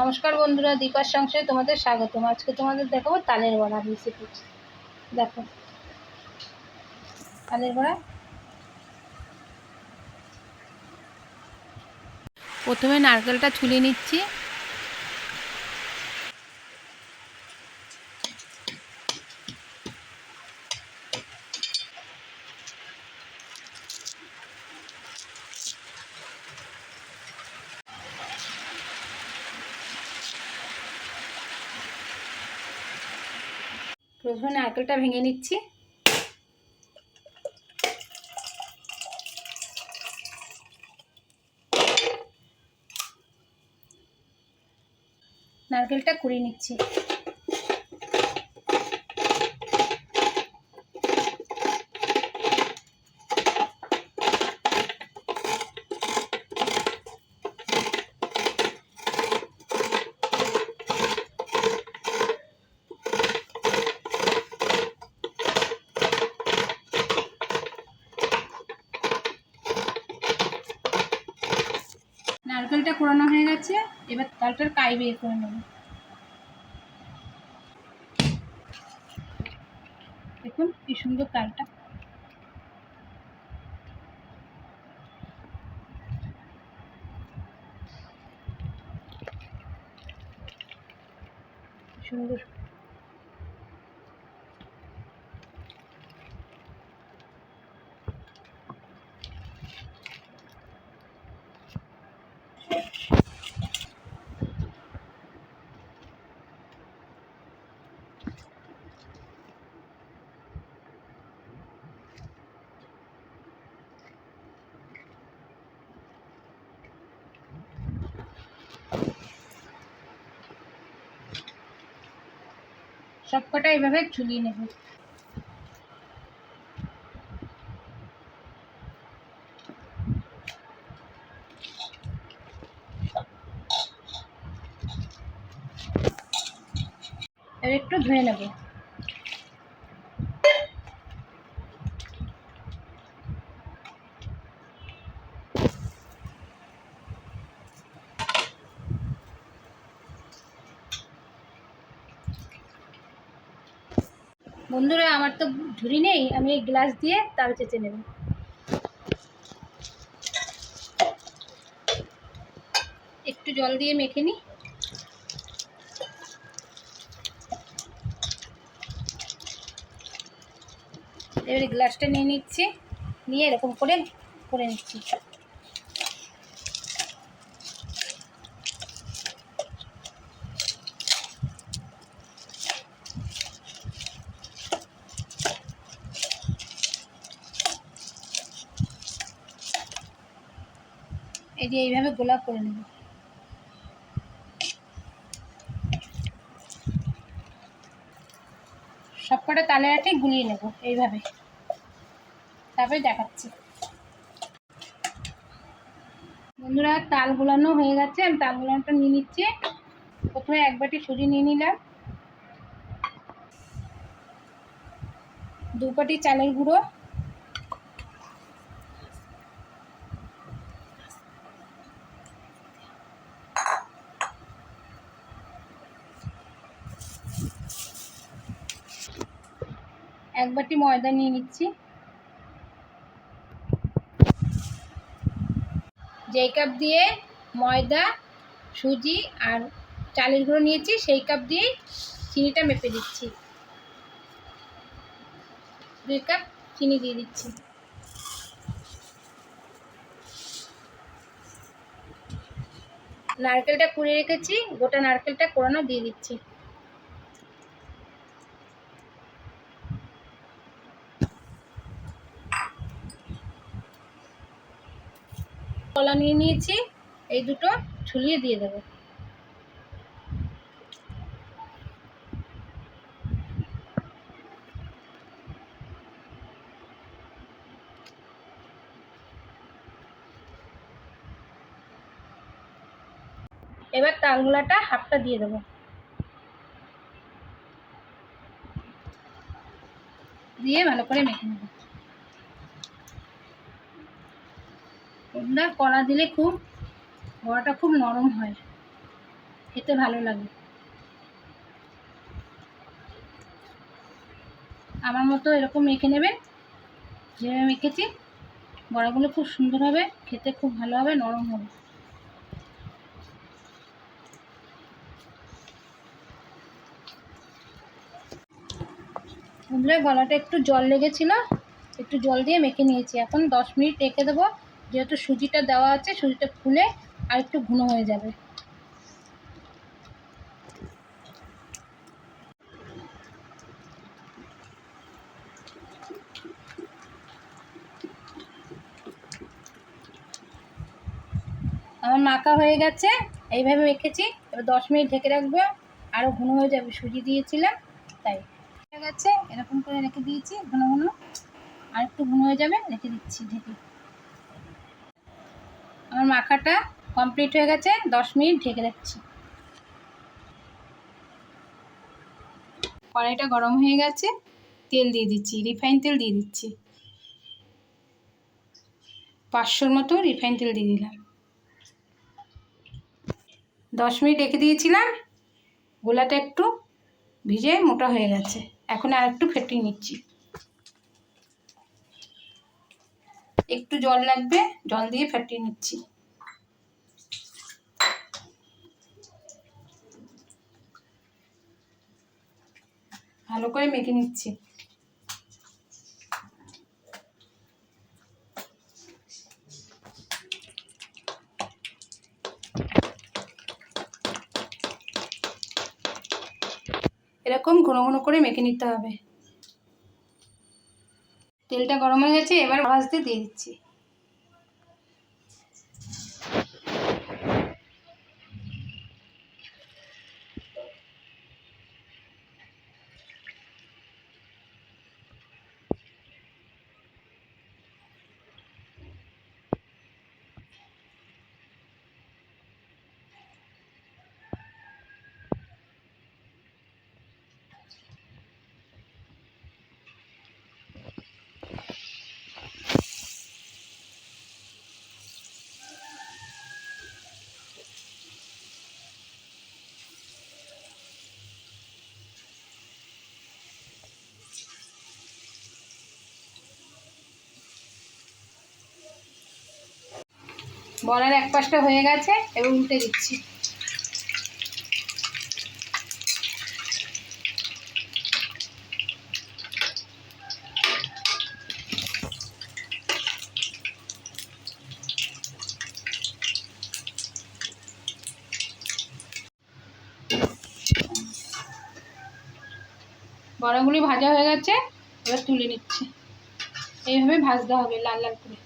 নমস্কার বন্ধুরা, দীপার সংসারে তোমাদের স্বাগতম। আজকে তোমাদের দেখাবো তালের বড়া রেসিপি দেখো, তালের বড়া। প্রথমে নারকেলটা ছুলে নিচ্ছি। প্রথমে নারকেলটা ভেঙে নিচ্ছি। নারকেলটা কুড়িয়ে নিচ্ছি। নারকেলটা কোরানো হয়ে গেছে, এবার ডালটার কাই বের করে নেব। দেখুন কি সুন্দর তালটা সুন্দর। সবকটা এভাবে ঝুলিয়ে নেব এবার একটু ধুয়ে নেব। বন্ধুরা, আমার তো ঝুড়ি নেই, আমি এই গ্লাস দিয়ে তাল চেঁচে নেব। একটু জল দিয়ে মেখে নিই এবারে গ্লাসটা নিয়ে নিচ্ছি। নিয়ে এরকম করে করে নিচ্ছি। এই যে এইভাবে গোলাপ করে নেব। সবকটা তালে গুলিয়ে নেব, এইভাবে। তারপরে দেখাচ্ছি। বন্ধুরা, তাল গোলানো হয়ে গেছে, আমি তাল গোলানোটা নিয়ে নিচ্ছি। প্রথমে এক বাটি সুজি নিয়ে নিলাম। দু বাটি চালের গুঁড়ো। এক বাটি ময়দা নিয়ে নিচ্ছি। যেই কাপ দিয়ে ময়দা, সুজি আর চালের গুঁড়ো নিয়েছি, সেই কাপ দিয়ে চিনিটা মেপে দিচ্ছি। দুই কাপ চিনি দিয়ে দিচ্ছি। নারকেলটা কুড়িয়ে রেখেছি, গোটা নারকেলটা কোরানো দিয়ে দিচ্ছি। কলা নিয়ে নিয়েছি, এই দুটো ঝুলিয়ে দিয়ে দেবো। এবার তালগোলাটা হাফটা দিয়ে দেবো। দিয়ে ভালো করে মেখে নেব। বন্ধুরা কলা দিলে খুব বড়াটা খুব নরম হয়। খেতে ভালো লাগে। আমার মতো এরকম মেখে নেবেন, যেভাবে মেখেছি বড়াগুলো খুব সুন্দর হবে, খেতে খুব ভালো হবে, নরম হবে। বুঝলে গলাটা একটু জল লেগেছিল, একটু জল দিয়ে মেখে নিয়েছি। এখন দশ মিনিট রেখে দেবো। যেহেতু সুজিটা দেওয়া আছে, সুজিটা ফুলে আর একটু ঘন হয়ে যাবে। আমার মাখা হয়ে গেছে, এইভাবে রেখেছি এবার দশ মিনিট ঢেকে রাখব আরও ঘন হয়ে যাবে। সুজি দিয়েছিলাম, তাই। হয়ে গেছে, এরকম করে রেখে দিয়েছি, ঘন ঘন। আর একটু ঘন হয়ে যাবে, রেখে দিচ্ছি, ঢেকে। আমার মাখাটা কমপ্লিট হয়ে গেছে, দশ মিনিট ঢেকে রাখছি কড়াইটা গরম হয়ে গেছে, তেল দিয়ে দিচ্ছি রিফাইন তেল দিয়ে দিচ্ছি। পাঁচশোর মতো রিফাইন তেল দিয়ে দিলাম। দশ মিনিট রেখে দিয়েছিলাম, গোলাটা একটু ভিজে মোটা হয়ে গেছে। এখন আর একটু ফেটিয়ে নিচ্ছি। একটু জল লাগবে, জল দিয়ে ফেটিয়ে নিচ্ছি। ভালো করে মেখে নিচ্ছি। এরকম ঘন ঘন করে মেখে নিতে হবে। তেলটা গরম হয়ে গেছে এবার ভাজতে দিয়ে দিচ্ছি। বলার এক পাশটা হয়ে গেছে এবং উল্টে দিচ্ছি। বড়াগুলি ভাজা হয়ে গেছে, এবার তুলে নিচ্ছি। এইভাবে ভাজতে হবে লাল লাল করে।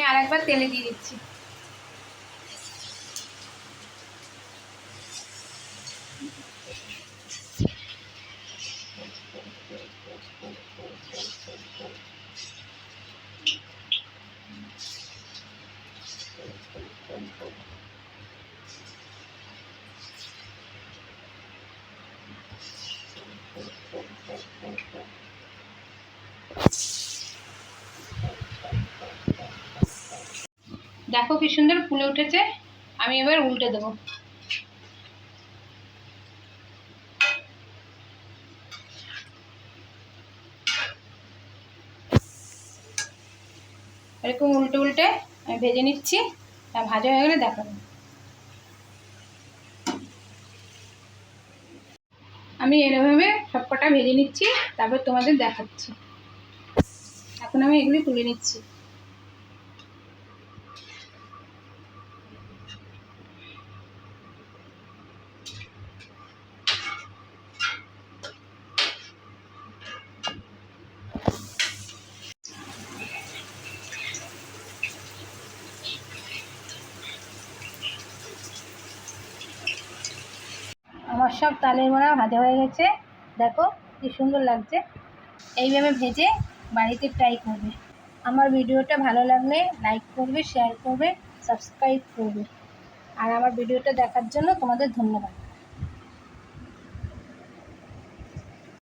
আমি আরেকবার তেলে দিয়ে দিচ্ছি। দেখো কি সুন্দর ফুলে উঠেছে। আমি এবার উল্টে দেবো। এরকম উল্টে উল্টে আমি ভেজে নিচ্ছি। তা ভাজা হয়ে গেলে দেখাবো। আমি এরভাবে সবকটা ভেজে নিচ্ছি, তারপর তোমাদের দেখাচ্ছি। এখন আমি এগুলি তুলে নিচ্ছি। আমার সব তালের মোড়া ভাজা হয়ে গেছে। দেখো কি সুন্দর লাগছে। এইভাবে ভেজে বাড়িতে ট্রাই করবে। আমার ভিডিওটা ভালো লাগলে লাইক করবে শেয়ার করবে সাবস্ক্রাইব করবে। আর আমার ভিডিওটা দেখার জন্য তোমাদের ধন্যবাদ।